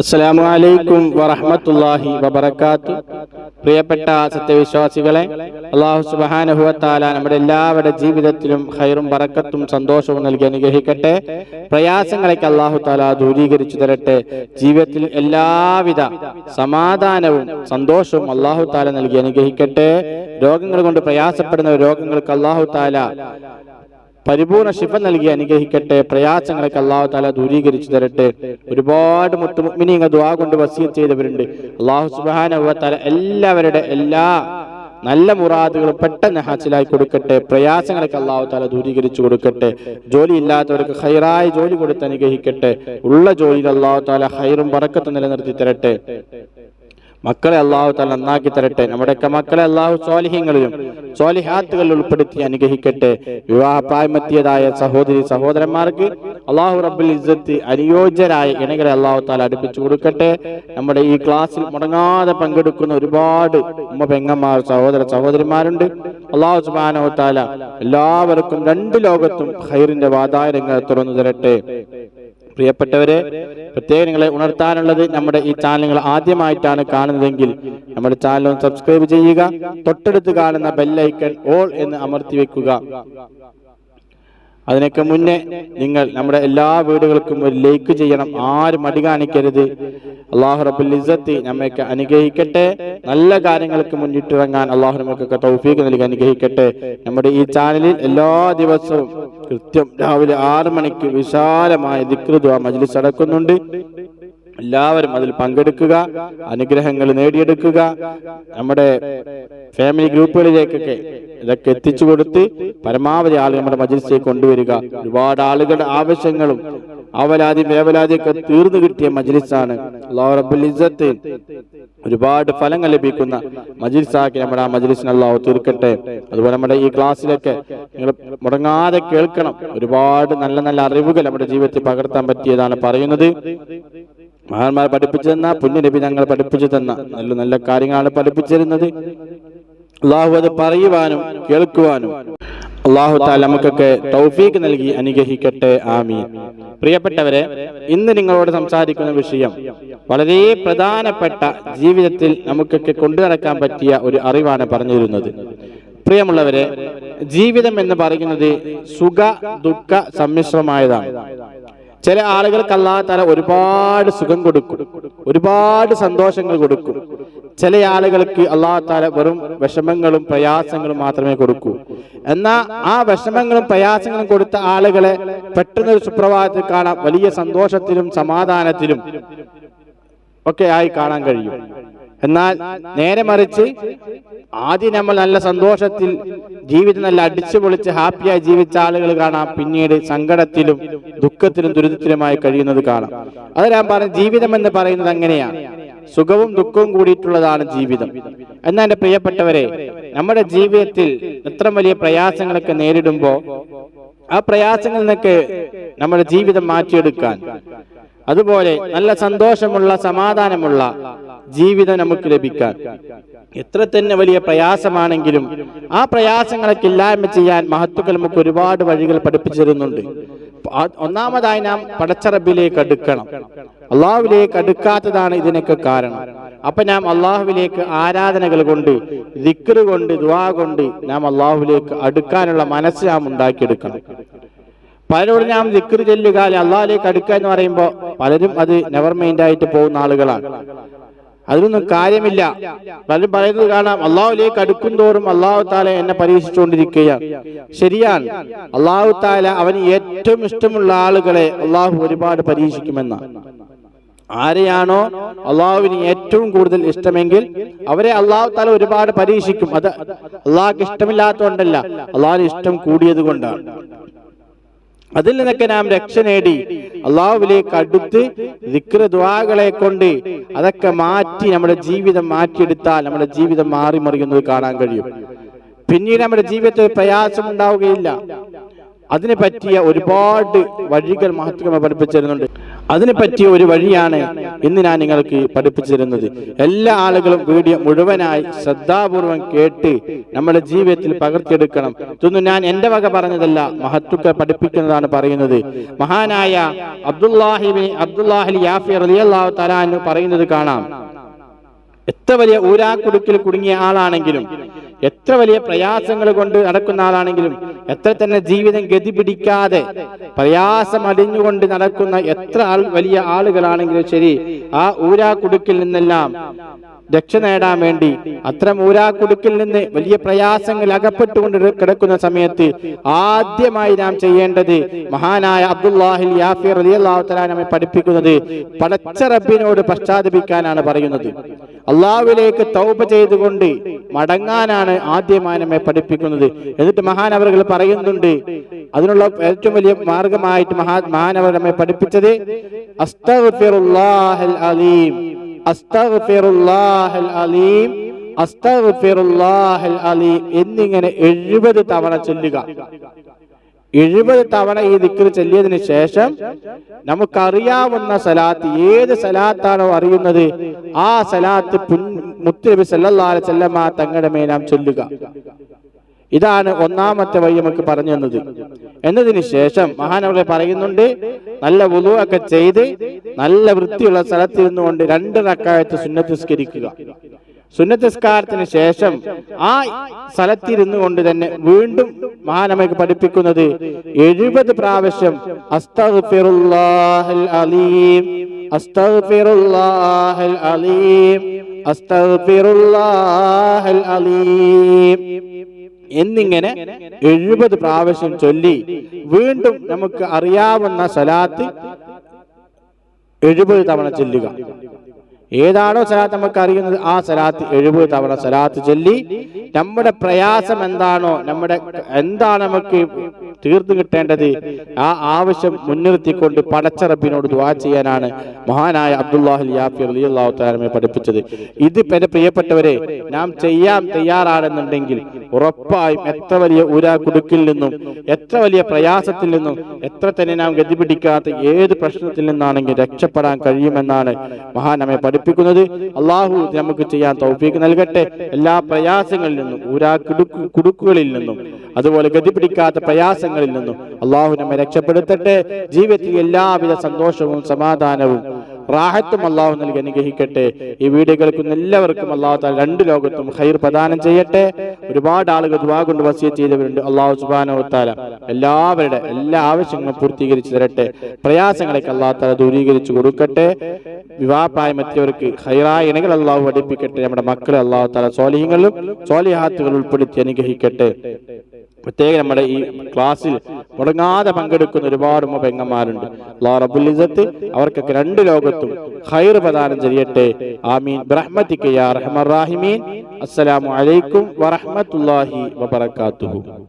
അസ്സലാമു അലൈക്കും വറഹ്മത്തുള്ളാഹി വബറകാത്തു. പ്രിയപ്പെട്ട സത്യവിശ്വാസികളെ അള്ളാഹു സുബ്ഹാനഹുവത്താല നമ്മുടെ എല്ലാവരുടെ ജീവിതത്തിലും ഹൈറും ബറക്കത്തും സന്തോഷവും നൽകി അനുഗ്രഹിക്കട്ടെ. പ്രയാസങ്ങളൊക്കെ അള്ളാഹു താല ദൂരീകരിച്ചു തരട്ടെ. ജീവിതത്തിൽ എല്ലാവിധ സമാധാനവും സന്തോഷവും അള്ളാഹു താല നൽകി അനുഗ്രഹിക്കട്ടെ. രോഗങ്ങൾ കൊണ്ട് പ്രയാസപ്പെടുന്ന രോഗങ്ങൾക്ക് അള്ളാഹു താല പരിപൂർണ ശിഫ നൽകി അനുഗ്രഹിക്കട്ടെ. പ്രയാസങ്ങളൊക്കെ അള്ളാഹു താല ദൂരീകരിച്ചു തരട്ടെ. ഒരുപാട് മുട്ടുമിനിങ്ങ ദ്വാ കൊണ്ട് വസീത് ചെയ്തവരുണ്ട്. അള്ളാഹു സുബാന എല്ലാവരുടെ എല്ലാ നല്ല മുറാദുകൾ പെട്ടെന്ന് ഹാസിലായി കൊടുക്കട്ടെ. പ്രയാസങ്ങളൊക്കെ അള്ളാഹു താല ദൂരീകരിച്ചു കൊടുക്കട്ടെ. ജോലി ഇല്ലാത്തവർക്ക് ഹൈറായ ജോലി കൊടുത്ത് അനുഗ്രഹിക്കട്ടെ. ഉള്ള ജോലിയിൽ അള്ളാഹു താല ഹൈറും പറക്കത്തും നിലനിർത്തി തരട്ടെ. മക്കളെ അള്ളാഹു താല നന്നാക്കി തരട്ടെ. നമ്മുടെയൊക്കെ മക്കളെ അള്ളാഹു സ്വാലിഹ്യങ്ങളിലും സ്വാലിഹാത്തുകളിൽ ഉൾപ്പെടുത്തി അനുഗ്രഹിക്കട്ടെ. വിവാഹ പ്രായമെത്തിയതായ സഹോദരി സഹോദരന്മാർക്ക് അള്ളാഹു റബ്ബിൽ ഇസ്സത്ത് അനുയോജ്യരായ ഇണകളെ അള്ളാഹു താല അടുപ്പിച്ചു കൊടുക്കട്ടെ. നമ്മുടെ ഈ ക്ലാസ്സിൽ മുടങ്ങാതെ പങ്കെടുക്കുന്ന ഒരുപാട് ഉമ്മ പെങ്ങന്മാർ സഹോദര സഹോദരിമാരുണ്ട്. അള്ളാഹു സുബാനോ താല എല്ലാവർക്കും രണ്ട് ലോകത്തും ഹൈറിന്റെ വാതായനങ്ങൾ തുറന്നു തരട്ടെ. പ്രിയപ്പെട്ടവരെ പ്രത്യേകം നിങ്ങളെ ഉണർത്താനുള്ളത് നമ്മുടെ ഈ നിങ്ങൾ ആദ്യമായിട്ടാണ് കാണുന്നതെങ്കിൽ നമ്മുടെ ചാനൽ ഒന്ന് സബ്സ്ക്രൈബ് ചെയ്യുക തൊട്ടടുത്ത് കാണുന്ന ബെല്ലൈക്കൺ ഓൾ എന്ന് അമർത്തി വെക്കുക. അതിനൊക്കെ മുന്നേ നിങ്ങൾ നമ്മുടെ എല്ലാ വീടുകൾക്കും ഒരു ലൈക്ക് ചെയ്യണം ആരും മടി കാണിക്കരുത്. അള്ളാഹു റബുൽ ഇസത്തി നമ്മയൊക്കെ അനുഗ്രഹിക്കട്ടെ. നല്ല കാര്യങ്ങൾക്ക് മുന്നിട്ടിറങ്ങാൻ അള്ളാഹു നമുക്കൊക്കെ തൗഫീഖ് നൽകി അനുഗ്രഹിക്കട്ടെ. നമ്മുടെ ഈ ചാനലിൽ എല്ലാ ദിവസവും കൃത്യം രാവിലെ ആറ് മണിക്ക് വിശാലമായ ദിക്റുദ്വ മജ്ലിസ് നടക്കുന്നുണ്ട്. എല്ലാവരും അതിൽ പങ്കെടുക്കുക അനുഗ്രഹങ്ങൾ നേടിയെടുക്കുക. നമ്മുടെ ഫാമിലി ഗ്രൂപ്പുകളിലേക്കൊക്കെ ഇതൊക്കെ എത്തിച്ചു കൊടുത്ത് പരമാവധി ആളുകൾ നമ്മുടെ മജിൽസിലേക്ക് കൊണ്ടുവരിക. ഒരുപാട് ആളുകളുടെ ആവശ്യങ്ങളും അവലാതി വേവലാതിയൊക്കെ തീർന്നു കിട്ടിയ മജ്ലിസാണ്. അള്ളാഹു ഒരുപാട് ഫലങ്ങൾ ലഭിക്കുന്ന മജ്ലിസാക്കി നമ്മുടെ ആ മജിലിസിന് തീർക്കട്ടെ. അതുപോലെ നമ്മുടെ ഈ ക്ലാസ്സിലൊക്കെ നിങ്ങൾ മുടങ്ങാതെ കേൾക്കണം. ഒരുപാട് നല്ല നല്ല അറിവുകൾ നമ്മുടെ ജീവിതത്തിൽ പകർത്താൻ പറ്റിയതാണ് പറയുന്നത്. മഹാന്മാർ പഠിപ്പിച്ചു തന്ന പുണ്യനബി ഞങ്ങൾ പഠിപ്പിച്ചു തന്ന നല്ല നല്ല കാര്യങ്ങളാണ് പഠിപ്പിച്ചിരുന്നത്. അള്ളാഹു അത് പറയുവാനും കേൾക്കുവാനും. അള്ളാഹു താല നമുക്കൊക്കെ തൗഫീഖ് നൽകി അനുഗ്രഹിക്കട്ടെ. ആമീൻ. പ്രിയപ്പെട്ടവരെ ഇന്ന് നിങ്ങളോട് സംസാരിക്കുന്ന വിഷയം വളരെ പ്രധാനപ്പെട്ട ജീവിതത്തിൽ നമുക്കൊക്കെ കൊണ്ടു നടക്കാൻ പറ്റിയ ഒരു അറിവാണ് പറഞ്ഞു തരുന്നത് പ്രിയമുള്ളവരെ ജീവിതം എന്ന് പറയുന്നത് സുഖ ദുഃഖ സമ്മിശ്രമായതാണ്. ചില ആളുകൾക്ക് അല്ലാഹു താല ഒരുപാട് സുഖം കൊടുക്കും. ഒരുപാട് സന്തോഷങ്ങൾ കൊടുക്കും. ചില ആളുകൾക്ക് അള്ളാഹു താല വെറും വിഷമങ്ങളും പ്രയാസങ്ങളും മാത്രമേ കൊടുക്കൂ. എന്നാൽ ആ വിഷമങ്ങളും പ്രയാസങ്ങളും കൊടുത്ത ആളുകളെ പെട്ടെന്ന് ഒരു സുപ്രഭാതത്തിൽ കാണാം. വലിയ സന്തോഷത്തിലും സമാധാനത്തിലും ഒക്കെ ആയി കാണാൻ കഴിയും. എന്നാൽ നേരെ മറിച്ച് ആദ്യം നമ്മൾ നല്ല സന്തോഷത്തിൽ ജീവിതം നല്ല അടിച്ചു പൊളിച്ച് ഹാപ്പിയായി ജീവിച്ച ആളുകൾ കാണാം. പിന്നീട് സങ്കടത്തിലും ദുഃഖത്തിലും ദുരിതത്തിലുമായി കഴിയുന്നത് കാണാം. അത് ഞാൻ പറഞ്ഞു ജീവിതം എന്ന് പറയുന്നത് അങ്ങനെയാണ്. സുഖവും ദുഃഖവും കൂടിയിട്ടുള്ളതാണ് ജീവിതം. എന്നാൽ എന്റെ പ്രിയപ്പെട്ടവരെ നമ്മുടെ ജീവിതത്തിൽ എത്ര വലിയ പ്രയാസങ്ങളൊക്കെ നേരിടുമ്പോൾ ആ പ്രയാസങ്ങളിൽ നിന്നൊക്കെ നമ്മുടെ ജീവിതം മാറ്റിയെടുക്കാൻ അതുപോലെ നല്ല സന്തോഷമുള്ള സമാധാനമുള്ള ജീവിതം നമുക്ക് ലഭിക്കാൻ. എത്ര തന്നെ വലിയ പ്രയാസമാണെങ്കിലും ആ പ്രയാസങ്ങളൊക്കെ ഇല്ലായ്മ ചെയ്യാൻ മഹത്തുക്കൾ നമുക്ക് ഒരുപാട് വഴികൾ പഠിപ്പിച്ചു തരുന്നുണ്ട്. ഒന്നാമതായി നാം പടച്ചറബിലേക്ക് അടുക്കണം. അള്ളാഹുവിലേക്ക് അടുക്കാത്തതാണ് ഇതിനൊക്കെ കാരണം. അപ്പൊ നാം അള്ളാഹുവിലേക്ക് ആരാധനകൾ കൊണ്ട് ദിക്റ് കൊണ്ട് ദുവാ കൊണ്ട് നാം അള്ളാഹുവിലേക്ക് അടുക്കാനുള്ള മനസ്സ് നാം ഉണ്ടാക്കിയെടുക്കണം. പലരോടും നാം ദിക്റ് ചെല്ലുക അല്ലെ അള്ളാഹിലേക്ക് അടുക്കുക എന്ന് പറയുമ്പോൾ പലരും അത് നെവർ മൈൻഡ് ആയിട്ട് പോകുന്ന ആളുകളാണ്. അതിനൊന്നും കാര്യമില്ല. പലരും പറയുന്നത് കാണാം അള്ളാഹുലേക്ക് അടുക്കും തോറും അള്ളാഹു താല എന്നെ പരീക്ഷിച്ചുകൊണ്ടിരിക്കുകയാണ്. ശരിയാണ്. അള്ളാഹു താല അവന് ഏറ്റവും ഇഷ്ടമുള്ള ആളുകളെ അള്ളാഹു ഒരുപാട് പരീക്ഷിക്കുമെന്നാണ് ആരെയാണോ അള്ളാഹുവിന് ഏറ്റവും കൂടുതൽ ഇഷ്ടമെങ്കിൽ അവരെ അള്ളാഹു താല ഒരുപാട് പരീക്ഷിക്കും. അത് അള്ളാഹ്ക്ക് ഇഷ്ടമില്ലാത്തതുകൊണ്ടല്ല അള്ളാഹിന് ഇഷ്ടം കൂടിയത് കൊണ്ടാണ് അതിൽ നിന്നൊക്കെ നാം രക്ഷ നേടി. അള്ളാഹുവിലേക്ക് അടുത്ത് വിക്ര കൊണ്ട് അതൊക്കെ മാറ്റി നമ്മുടെ ജീവിതം മാറ്റിയെടുത്താൽ നമ്മുടെ ജീവിതം മാറി മറിയുന്നത് കാണാൻ കഴിയും. പിന്നീട് നമ്മുടെ ജീവിതത്തിൽ പ്രയാസം ഉണ്ടാവുകയില്ല. അതിനെ പറ്റിയ ഒരുപാട് വഴികൾ മഹത്വമ പഠിപ്പിച്ചു തരുന്നുണ്ട് അതിനെ പറ്റിയ ഒരു വഴിയാണ് ഇന്ന് ഞാൻ നിങ്ങൾക്ക് പഠിപ്പിച്ചു തരുന്നത് എല്ലാ ആളുകളും വീഡിയോ മുഴുവനായി ശ്രദ്ധാപൂർവം കേട്ട് നമ്മുടെ ജീവിതത്തിൽ പകർത്തിയെടുക്കണം. ഇതൊന്നും ഞാൻ എന്റെ വക പറഞ്ഞതല്ല മഹത്വക്ക പഠിപ്പിക്കുന്നതാണ് പറയുന്നത്. മഹാനായ അബ്ദുല്ലാഹിബി അബ്ദുല്ലാഹി യാഫി റളിയല്ലാഹു തആല എന്ന് പറയുന്നത് കാണാം. എത്ര വലിയ ഊരാക്കുടുക്കിൽ കുടുങ്ങിയ ആളാണെങ്കിലും എത്ര വലിയ പ്രയാസങ്ങൾ കൊണ്ട് നടക്കുന്ന ആളാണെങ്കിലും എത്ര തന്നെ ജീവിതം ഗതി പിടിക്കാതെ പ്രയാസം അടിഞ്ഞുകൊണ്ട് നടക്കുന്ന എത്ര ആൾ വലിയ ആളുകളാണെങ്കിലും ശരി ആ ഊരാ കുടുക്കിൽ നിന്നെല്ലാം രക്ഷ നേടാൻ വേണ്ടി അത്തരം ഊരാക്കുടുക്കിൽ നിന്ന് വലിയ പ്രയാസങ്ങൾ അകപ്പെട്ടുകൊണ്ട് കിടക്കുന്ന സമയത്ത് ആദ്യമായി നാം ചെയ്യേണ്ടത് മഹാനായ അബ്ദുല്ലാഹിൽ യാഫി റളിയല്ലാഹു തല നമ്മെ പഠിപ്പിക്കുന്നത് പടച്ച റബ്ബിനോട് പശ്ചാത്തപിക്കാനാണ് പറയുന്നത്. അള്ളാഹുവിലേക്ക് തൗപ ചെയ്തുകൊണ്ട് മടങ്ങാനാണ് ആദ്യമായി നമ്മെ പഠിപ്പിക്കുന്നത്. എന്നിട്ട് അവർ പറയുന്നുണ്ട് അതിനുള്ള ഏറ്റവും വലിയ മാർഗമായിട്ട് മഹാ മഹാനവർ നമ്മെ പഠിപ്പിച്ചത് അലീം. അലീം എന്നിങ്ങനെ എഴുപത് തവണ ചൊല്ലുക. എഴുപത് തവണ ഈ ദിക്കർ ചൊല്ലിയതിന് ശേഷം നമുക്കറിയാവുന്ന സലാത്ത് ഏത് സലാത്താണോ അറിയുന്നത് ആ സലാത്ത് മുത്തുനബി സല്ലല്ലാഹു ചെല്ലമ്മ തങ്ങളുടെ മേനാം ചൊല്ലുക. ഇതാണ് ഒന്നാമത്തെ വഴി നമുക്ക് പറഞ്ഞു തന്നത്. എന്നതിന് ശേഷം മഹാൻ അവിടെ പറയുന്നുണ്ട് നല്ല വുളു ഒക്കെ ചെയ്ത് നല്ല വൃത്തിയുള്ള സ്ഥലത്തിരുന്നു കൊണ്ട് രണ്ട് റക്കായത്ത് സുന്നത്തിസ്കരിക്കുക സുന്നത്തിസ്കാരത്തിന് ശേഷം ആ സ്ഥലത്തിരുന്നു കൊണ്ട് തന്നെ വീണ്ടും മഹാനമയ്ക്ക് പഠിപ്പിക്കുന്നത് എഴുപത് പ്രാവശ്യം അലീം അലീം അലീം. എന്നിങ്ങനെ എഴുപത് പ്രാവശ്യം ചൊല്ലി വീണ്ടും നമുക്ക് അറിയാവുന്ന സലാത്ത് എഴുപത് തവണ ചൊല്ലുക. ഏതാണോ സലാത്ത് നമുക്ക് അറിയുന്നത് ആ സലാത്ത് എഴുപത് തവണ സലാത്ത് ചൊല്ലി. നമ്മുടെ പ്രയാസം എന്താണോ നമ്മുടെ എന്താണ് നമുക്ക് തീർന്നു കിട്ടേണ്ടത് ആ ആവശ്യം മുൻനിർത്തിക്കൊണ്ട് പടച്ചറബിനോട് ദുവാ ചെയ്യാനാണ് മഹാനായ അബ്ദുല്ലാഹി യാഫി അലിയല്ലാഹു താലമെ പഠിപ്പിച്ചത്. ഇത് എന്റെ പ്രിയപ്പെട്ടവരെ നാം ചെയ്യാൻ തയ്യാറാണെന്നുണ്ടെങ്കിൽ ഉറപ്പായും എത്ര വലിയ ഊരാ കുടുക്കിൽ നിന്നും എത്ര വലിയ പ്രയാസത്തിൽ നിന്നും എത്ര തന്നെ നാം ഗതിപിടിക്കാത്ത ഏത് പ്രശ്നത്തിൽ നിന്നാണെങ്കിൽ രക്ഷപ്പെടാൻ കഴിയുമെന്നാണ് മഹാനമ്മയെ നമ്മെ പഠിപ്പിക്കുന്നത് അള്ളാഹു നമുക്ക് ചെയ്യാൻ തൗഫീക്ക് നൽകട്ടെ. എല്ലാ പ്രയാസങ്ങളിൽ നിന്നും ഊരാ കുടുക്കു കുടുക്കുകളിൽ നിന്നും അതുപോലെ ഗതി പിടിക്കാത്ത പ്രയാസങ്ങളിൽ നിന്നും അള്ളാഹു നമ്മെ രക്ഷപ്പെടുത്തട്ടെ. ജീവിതത്തിൽ എല്ലാവിധ സന്തോഷവും സമാധാനവും റാഹത്തും അള്ളാഹു നൽകി അനുഗ്രഹിക്കട്ടെ. ഈ വീഡിയോ കേൾക്കുന്ന എല്ലാവർക്കും അള്ളാഹു താല രണ്ട് ലോകത്തും ഹൈർ പ്രദാനം ചെയ്യട്ടെ. ഒരുപാട് ആളുകൾ ദുവാ കൊണ്ട് വസിയ ചെയ്തവരുണ്ട്. അള്ളാഹു സുബാനോത്താല താല എല്ലാവരുടെ എല്ലാ ആവശ്യങ്ങളും പൂർത്തീകരിച്ചു തരട്ടെ. പ്രയാസങ്ങളൊക്കെ അള്ളാഹു താല ദൂരീകരിച്ചു കൊടുക്കട്ടെ. വിവാഹപ്രായമെത്തിയവർക്ക് ഹൈറായ ഇണകൾ അള്ളാഹു പഠിപ്പിക്കട്ടെ. നമ്മുടെ മക്കളെ അള്ളാഹു താല സോലിഹങ്ങളും സോലിഹാത്തുകൾ ഉൾപ്പെടുത്തി അനുഗ്രഹിക്കട്ടെ. പ്രത്യേകം നമ്മുടെ ഈ ക്ലാസ്സിൽ മുടങ്ങാതെ പങ്കെടുക്കുന്ന ഒരുപാട് പെങ്ങന്മാരുണ്ട് ഇസ്സത്ത് അവർക്കൊക്കെ രണ്ട് ലോകത്തും ഹൈർ പ്രദാനം ചെയ്യട്ടെ. ആമീൻ. ബിറഹ്മതിക യാ റഹ്മർ റഹീമീൻ. അസ്സലാമു അലൈക്കും വറഹ്മത്തുള്ളാഹി വബറകാതുഹു